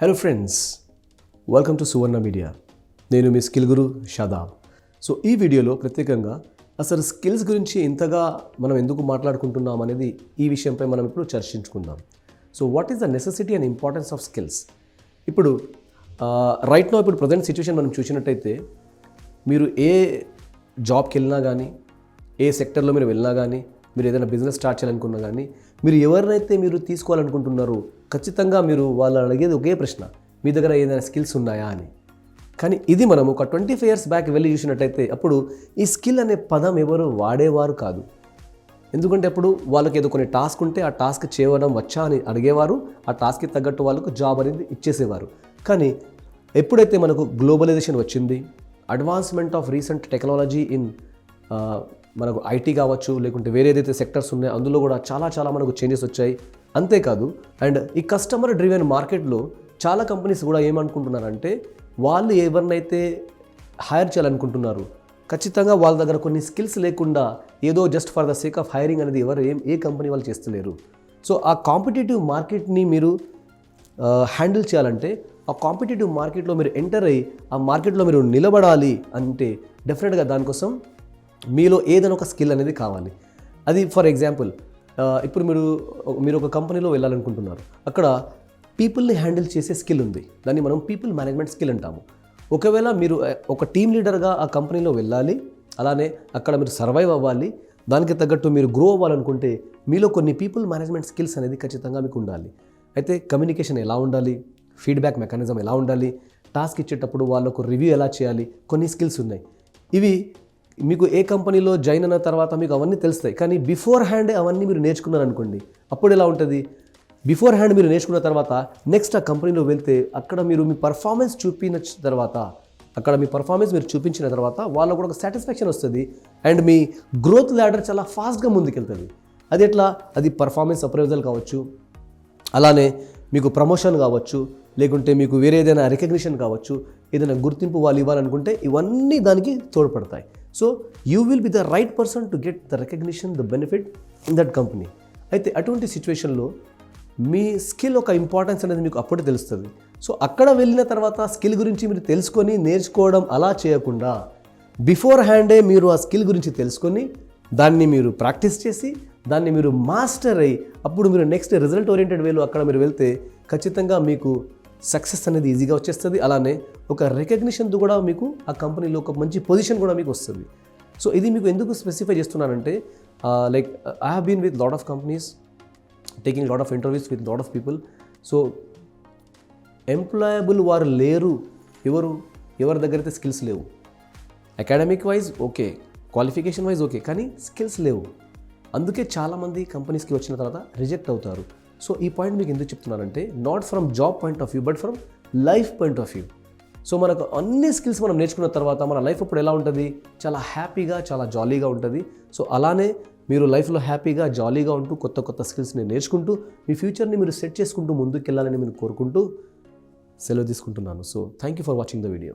Hello friends welcome to Suvarna media నేను మీ skill guru Shadab. So ఈ వీడియోలో ప్రత్యేకంగా అసలు స్కిల్స్ గురించి ఇంతగా మనం ఎందుకు మాట్లాడుకుంటున్నాం అనేది ఈ విషయంపై మనం ఇప్పుడు చర్చించుకుందాం. So what is the necessity and importance of skills ఇప్పుడు రైట్ నో ఇప్పుడు ప్రజెంట్ సిచ్యువేషన్ మనం చూసినట్టయితే మీరు ఏ జాబ్కి వెళ్ళినా కానీ ఏ సెక్టర్లో మీరు వెళ్ళినా కానీ మీరు ఏదైనా బిజినెస్ స్టార్ట్ చేయాలనుకున్నా కానీ మీరు ఎవరినైతే మీరు తీసుకోవాలనుకుంటున్నారో ఖచ్చితంగా మీరు వాళ్ళు అడిగేది ఒకే ప్రశ్న మీ దగ్గర ఏదైనా స్కిల్స్ ఉన్నాయా? అని. కానీ ఇది మనం ఒక ట్వంటీ ఫైవ్ ఇయర్స్ బ్యాక్ వెళ్ళి చూసినట్టయితే అప్పుడు ఈ స్కిల్ అనే పదం ఎవరు వాడేవారు కాదు. ఎందుకంటే అప్పుడు వాళ్ళకి ఏదో కొన్ని టాస్క్ ఉంటే ఆ టాస్క్ చేయడం వచ్చా అని అడిగేవారు ఆ టాస్క్కి తగ్గట్టు వాళ్ళకు జాబ్ అనేది ఇచ్చేసేవారు. కానీ ఎప్పుడైతే మనకు గ్లోబలైజేషన్ వచ్చింది advancement of recent technology in మనకు ఐటీ కావచ్చు లేకుంటే వేరే ఏదైతే సెక్టర్స్ ఉన్నాయో అందులో కూడా చాలా చాలా మనకు చేంజెస్ వచ్చాయి. అంతేకాదు అండ్ ఈ కస్టమర్ డ్రివెన్ మార్కెట్లో చాలా కంపెనీస్ కూడా ఏమనుకుంటున్నారంటే వాళ్ళు ఎవరినైతే హైర్ చేయాలనుకుంటున్నారు ఖచ్చితంగా వాళ్ళ దగ్గర కొన్ని స్కిల్స్ లేకుండా ఏదో just for the sake of hiring అనేది ఎవరు ఏం ఏ కంపెనీ వాళ్ళు చేస్తలేరు. సో ఆ కాంపిటేటివ్ మార్కెట్ని మీరు హ్యాండిల్ చేయాలంటే ఆ కాంపిటేటివ్ మార్కెట్లో మీరు ఎంటర్ అయ్యి ఆ మార్కెట్లో మీరు నిలబడాలి అంటే డెఫినెట్గా దానికోసం మీలో ఏదైనా ఒక స్కిల్ అనేది కావాలి. అది ఫర్ ఎగ్జాంపుల్ ఇప్పుడు మీరు మీరు ఒక కంపెనీలో వెళ్ళాలనుకుంటున్నారు. అక్కడ పీపుల్ని హ్యాండిల్ చేసే స్కిల్ ఉంది. దాన్ని మనం పీపుల్ మేనేజ్మెంట్ స్కిల్ అంటాము. ఒకవేళ మీరు ఒక టీమ్ లీడర్గా ఆ కంపెనీలో వెళ్ళాలి అలానే అక్కడ మీరు సర్వైవ్ అవ్వాలి దానికి తగ్గట్టు మీరు గ్రో అవ్వాలనుకుంటే మీలో కొన్ని పీపుల్ మేనేజ్మెంట్ స్కిల్స్ అనేది ఖచ్చితంగా మీకు ఉండాలి. అయితే కమ్యూనికేషన్ ఎలా ఉండాలి? ఫీడ్బ్యాక్ మెకానిజం ఎలా ఉండాలి? టాస్క్ ఇచ్చేటప్పుడు వాళ్ళకు రివ్యూ ఎలా చేయాలి? కొన్ని స్కిల్స్ ఉన్నాయి. ఇవి మీకు ఏ కంపెనీలో జాయిన్ అయిన తర్వాత మీకు అవన్నీ తెలుస్తాయి. కానీ బిఫోర్ హ్యాండ్ అవన్నీ మీరు నేర్చుకున్నారు అనుకోండి అప్పుడు ఎలా ఉంటుంది? బిఫోర్ హ్యాండ్ మీరు నేర్చుకున్న తర్వాత నెక్స్ట్ ఆ కంపెనీలో వెళ్తే అక్కడ మీరు మీ పర్ఫార్మెన్స్ చూపిన తర్వాత అక్కడ మీ పర్ఫార్మెన్స్ మీరు చూపించిన తర్వాత వాళ్ళకు కూడా ఒక సాటిస్ఫాక్షన్ వస్తుంది. అండ్ మీ గ్రోత్ ల్యాడర్ చాలా ఫాస్ట్గా ముందుకెళ్తుంది. అది ఎట్లా? అది పర్ఫార్మెన్స్ అప్రైజల్ కావచ్చు అలానే మీకు ప్రమోషన్ కావచ్చు లేకుంటే మీకు వేరే ఏదైనా రికగ్నిషన్ కావచ్చు ఏదైనా గుర్తింపు వాళ్ళు ఇవ్వాలనుకుంటే ఇవన్నీ దానికి తోడ్పడతాయి. So you will be the right person to get the recognition the benefit in that company అయితే అటువంటి సిచ్యువేషన్లో మీ స్కిల్ ఒక ఇంపార్టెన్స్ అనేది మీకు అప్పుడే తెలుస్తుంది. సో అక్కడ వెళ్ళిన తర్వాత స్కిల్ గురించి మీరు తెలుసుకొని నేర్చుకోవడం అలా చేయకుండా బిఫోర్ హ్యాండే మీరు ఆ స్కిల్ గురించి తెలుసుకొని దాన్ని మీరు ప్రాక్టీస్ చేసి దాన్ని మీరు మాస్టర్ అయ్యి అప్పుడు మీరు నెక్స్ట్ రిజల్ట్ ఓరియంటెడ్ వేలో అక్కడ మీరు వెళ్తే ఖచ్చితంగా మీకు సక్సెస్ అనేది ఈజీగా వచ్చేస్తుంది. అలానే ఒక రికగ్నిషన్తో కూడా మీకు ఆ కంపెనీలో ఒక మంచి పొజిషన్ కూడా మీకు వస్తుంది. సో ఇది మీకు ఎందుకు స్పెసిఫై చేస్తున్నానంటే like I have been with lot of companies taking lot of interviews with lot of people so employable వారు లేరు. ఎవరు? ఎవరి దగ్గర అయితే స్కిల్స్ లేవు. Academic wise okay qualification wise okay కానీ స్కిల్స్ లేవు. అందుకే చాలామంది కంపెనీస్కి వచ్చిన తర్వాత రిజెక్ట్ అవుతారు. సో ఈ పాయింట్ మీకు ఎందుకు చెప్తున్నానంటే not from job point of view but from life point of view so మనకు అన్ని స్కిల్స్ మనం నేర్చుకున్న తర్వాత మన లైఫ్ అప్పుడు ఎలా ఉంటుంది? చాలా హ్యాపీగా చాలా జాలీగా ఉంటుంది. సో అలానే మీరు లైఫ్లో హ్యాపీగా జాలీగా ఉంటూ కొత్త కొత్త స్కిల్స్ని నేర్చుకుంటూ మీ ఫ్యూచర్ని మీరు సెట్ చేసుకుంటూ ముందుకు వెళ్ళాలని నేను కోరుకుంటూ సెలవు తీసుకుంటున్నాను. So thank you for watching the video